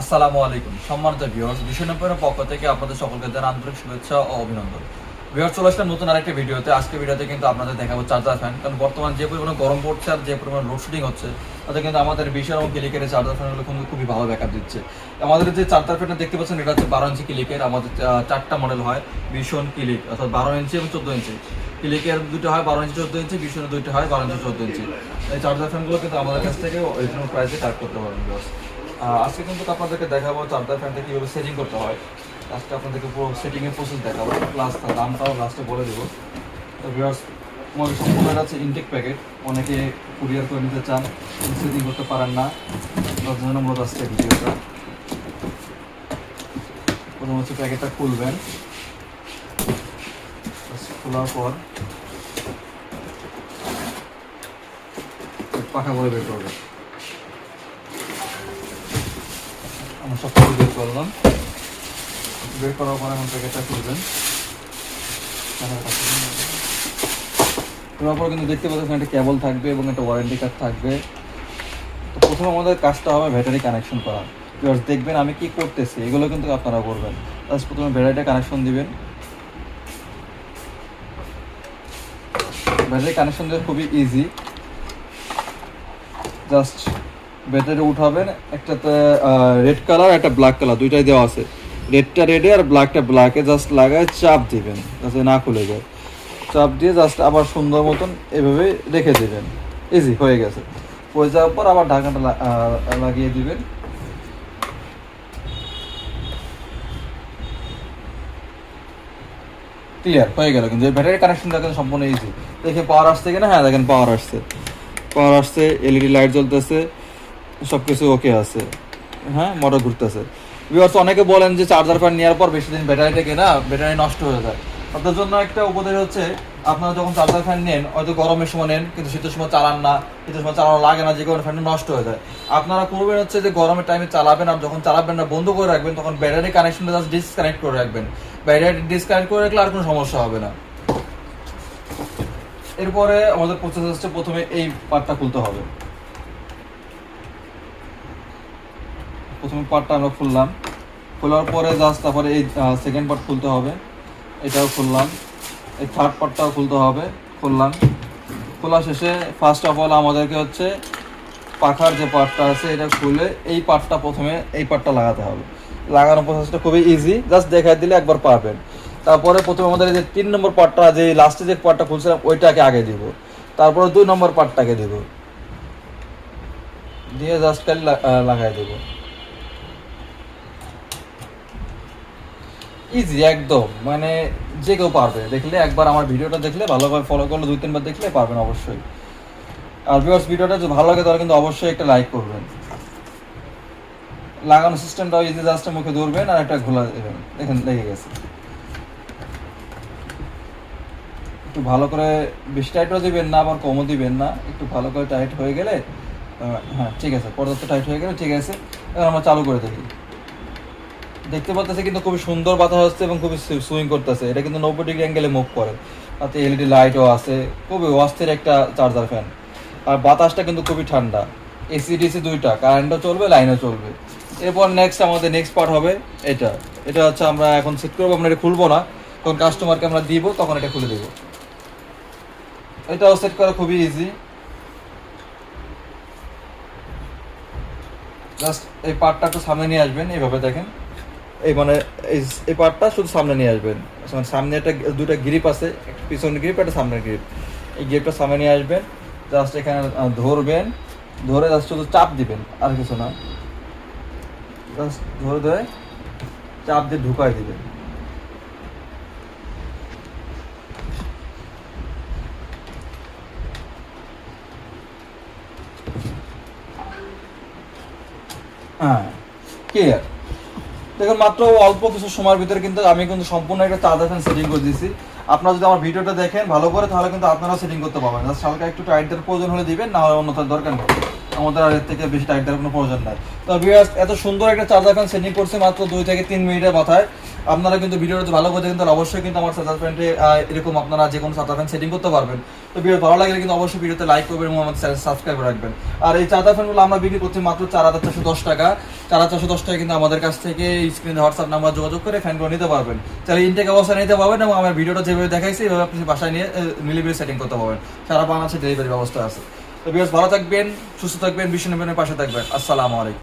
আসসালামু আলাইকুম। সম্মানিত ভিউয়ার্স বিশ্বনব্বইয়ের পক্ষ থেকে আপনাদের সকলকে জানাই আন্তরিক শুভেচ্ছা ও অভিনন্দন। ভিউয়ার্স চলে আসলাম নতুন আরেকটা ভিডিওতে। আজকে ভিডিওতে কিন্তু আপনাদের দেখাবো চার্জার ফ্যান কারণ বর্তমান যে পরিমাণে গরম পড়ছে আর যে পরিমাণে লোডশেডিং হচ্ছে, তাতে কিন্তু আমাদের বিশাল এবং ক্লিকের চার্জার ফ্যানগুলো কিন্তু খুবই ভালো ব্যাকআপ দিচ্ছে। আমাদের যে চার্জার ফ্যানটা দেখতে পাচ্ছেন, এটা হচ্ছে বারো ইঞ্চি ক্লিকের আমাদের চারটা মডেল হয় ভীষণ ক্লিক অর্থাৎ বারো ইঞ্চি এবং চোদ্দ ইঞ্চি। ক্লিকের দুটো হয় বারো ইঞ্চি, চোদ্দ ইঞ্চি ভীষণের দুইটা হয় বারো ইঞ্চি, চোদ্দ ইঞ্চি। এই চার্জার ফ্যানগুলো কিন্তু আমাদের কাছ থেকে রিজনেবল প্রাইসে কালেক্ট করতে পারবেন আজকে কিন্তু আপনাদেরকে দেখাবো চার্জার ফ্যানটা কীভাবে সেটিং করতে হয়। আজকে আপনাদেরকে পুরো সেটিংয়ের প্রসেস দেখাবো প্লাস তার দামটাও লাস্টে বলে দেবো। তো ভিউয়ার্স আমাদের সম্পূর্ণ হচ্ছে ইনটেক প্যাকেট অনেকে কুরিয়ার করে নিতে চান সেটিং করতে পারেন না। তার জন্য মূলত আজকে ভিডিওটা। প্রথম হচ্ছে প্যাকেটটা খুলবেন। খোলার পর পাখা করে বের করবেন। আমরা সব কিছু বের করলাম। বের করার পর এখন প্যাকেটটা খুলবেন। খোলার কিন্তু দেখতে পাচ্ছেন একটা কেবল থাকবে এবং একটা ওয়ারেন্টি কার্ড থাকবে। তো প্রথমে আমাদের কাজটা হবে ব্যাটারি কানেকশন করা। এবার দেখবেন আমি কি করতেছি, এগুলো কিন্তু আপনারা করবেন জাস্ট প্রথমে ব্যাটারিটা কানেকশন দিবেন। ব্যাটারি কানেকশন দেওয়া খুবই ইজি জাস্ট ব্যাটারি উঠাবেন, একটাতে রেড কালার একটা ব্ল্যাক কালার দুইটাই দেওয়া আছে। রেডটা রেডে আর ব্ল্যাকটা ব্ল্যাকে জাস্ট লাগায় চাপ দিবেন, যাতে না খুলে যায়। চাপ দিয়ে জাস্ট আবার সুন্দর মতন এভাবে রেখে দিবেন। ইজি হয়ে গেছে। হয়ে যাওয়ার পর আবার ঢাকাটা লাগিয়ে দিবেন। ক্লিয়ার হয়ে গেল কিন্তু। ব্যাটারি কানেকশন দেখেন সম্পূর্ণ ইজি দেখে পাওয়ার আসছে কিনা? হ্যাঁ দেখেন পাওয়ার আসছে। পাওয়ার আসছে এলইডি লাইট জ্বলতেছে। সব কিছু ওকে আছে। হ্যাঁ মোটর ঘুরতেছে। ভিউয়ার্স অনেকে বলেন যে চার্জার ফ্যান নেওয়ার পর বেশি দিন ব্যাটারি থেকে না ব্যাটারি নষ্ট হয়ে যায়। তাদের জন্য একটা উপদেশ হচ্ছে, আপনারা যখন চার্জার ফ্যান নেন, হয়তো গরমের সময় নেন, কিন্তু শীতের সময় চালান না, শীতের সময় চালানো লাগে না, যে কারণে ফ্যানটা নষ্ট হয়ে যায়। আপনারা করবেন হচ্ছে যে গরমের টাইমে চালাবেন, আর যখন চালাবেন না, বন্ধ করে রাখবেন, তখন ব্যাটারি কানেকশনটা জাস্ট ডিসকানেক্ট করে রাখবেন। ব্যাটারি ডিসকানেক্ট করে রাখলে আর কোনো সমস্যা হবে না। এরপরে আমাদের প্রসেস হচ্ছে প্রথমে এই পার্টটা খুলতে হবে। প্রথমে পার্টটা আমরা খুললাম। খোলার পরে জাস্ট তারপরে এই সেকেন্ড পার্ট খুলতে হবে। এটাও খুললাম। এই থার্ড পার্টটাও খুলতে হবে। খুললাম। খোলা শেষে ফার্স্ট অফ অল আমাদেরকে হচ্ছে পাখার যে পার্টটা আছে, এটা খুলে এই পার্টটা প্রথমে এই পার্টটা লাগাতে হবে। লাগানোর প্রসেসটা খুবই ইজি জাস্ট দেখাই দিলে একবার পারবেন। তারপরে প্রথমে আমাদের যে তিন নম্বর পার্টটা যে লাস্টে যে পার্টটা খুলছিলাম, ওইটাকে আগে দিব। তারপরে দুই নম্বর পার্টটাকে দিব। দিয়ে জাস্ট খালি লাগাই দেবো। ইজি একদম। মানে যে কেউ পারবে। দেখলে একবার আমার ভিডিওটা দেখলে, ভালোভাবে ফলো করলে, দুই, তিনবার দেখলে পারবেন অবশ্যই। আর ভিউয়ার্স ভিডিওটা যদি ভালো লাগে, তাহলে কিন্তু অবশ্যই একটা লাইক করবেন। লাগানো সিস্টেমটাও ইজি জাস্ট মুখে ধরবেন আর একটা ঘোলা দেবেন। দেখেন, লেগে গেছে। একটু ভালো করে বেশি টাইটও দিবেন না, আবার কমও দিবেন না। একটু ভালো করে টাইট হয়ে গেলে হ্যাঁ ঠিক আছে। পর্যাপ্ত টাইট হয়ে গেলে ঠিক আছে। এবার আমরা চালু করে দেখি দেখতে পাচ্ছেন কিন্তু খুবই সুন্দর বাতাস হচ্ছে এবং খুবই সুইং করতেছে। এটা কিন্তু নব্বই ডিগ্রি অ্যাঙ্গেলে মুভ করে। তাতে এলইডি লাইটও আছে। খুবই অস্থির একটা চার্জার ফ্যান আর বাতাসটা কিন্তু খুবই ঠান্ডা। এসি ডিসি দুইটা। কারেন্টও চলবে লাইনও চলবে। এরপর নেক্সট আমাদের নেক্সট পার্ট হবে এটা। এটা হচ্ছে আমরা এখন সেট করব, আমরা এটা খুলবো না। তখন কাস্টমারকে আমরা দিব, তখন এটা খুলে দেবো। এটাও সেট করা খুবই ইজি জাস্ট এই পার্টটা একটু সামনে নিয়ে আসবেন, এইভাবে দেখেন। এই মানে এই পার্টটা শুধু সামনে নিয়ে আসবেন। মানে সামনে একটা দুটা গ্রিপ আছে, একটা পিছনের গ্রিপ একটা সামনের গ্রিপ এই গ্রিপটা সামনে নিয়ে আসবেন জাস্ট এখানে ধরবেন, ধরে জাস্ট শুধু চাপ দিবেন, আর কিছু না। জাস্ট ধরে ধরে চাপ দিয়ে ঢুকাই দিবেন। হ্যাঁ ক্লিয়ার দেখুন, মাত্র অল্প কিছু সময়ের ভিতরে কিন্তু আমি কিন্তু সম্পূর্ণ একটা চার্জার ফ্যান সেটিং করে দিয়েছি। আপনারা যদি আমার ভিডিওটা দেখেন ভালো করে, তাহলে কিন্তু আপনারাও সেটিং করতে পারবেন। জাস্ট হালকা একটু টাইট দেওয়ার প্রয়োজন হলে দিবেন, না হলে অন্যথায় দরকার নেই। আমাদের আর এর থেকে বেশি টাইট দেওয়ার কোনো প্রয়োজন নাই। তো বিয়াস এত সুন্দর একটা চার্জার ফ্যান সেটিং করছে মাত্র দুই থেকে তিন মিনিটের মাথায়। আপনারা কিন্তু ভিডিওটা ভালো করে দেখেন, তাহলে অবশ্যই কিন্তু আমার চার্জার ফ্যানটে এরকম আপনারা যে কোনো চার্জার ফ্যান সেটিং করতে পারবেন। তো ভিডিও ভালো লাগলে কিন্তু অবশ্যই ভিডিওতে লাইক করবেন এবং আমাদের চ্যানেল সাবস্ক্রাইব রাখবেন। আর এই চার্জার ফ্যানগুলো আমরা বিক্রি করছি মাত্র চার হাজার চারশো দশ টাকা। চার হাজার চারশো দশ টাকা কিন্তু আমাদের কাছ থেকে স্ক্রিনে হোয়াটসঅ্যাপ নাম্বার যোগাযোগ করে ফ্যানগুলো নিতে পারবেন। তাহলে ইনটেক অবস্থা নিতে পারবেন এবং আমার ভিডিওটা যেভাবে দেখাইছি, এভাবে আপনি বাসায় নিয়ে মিলিমিলি সেটিং করতে পারবেন। সারা বাংলাদেশে ডেলিভারি ব্যবস্থা আছে। তো বিকজ ভালো থাকবেন, সুস্থ থাকবেন বিশ্ব নিবেনের পাশে থাকবেন। আসসালামু আলাইকুম।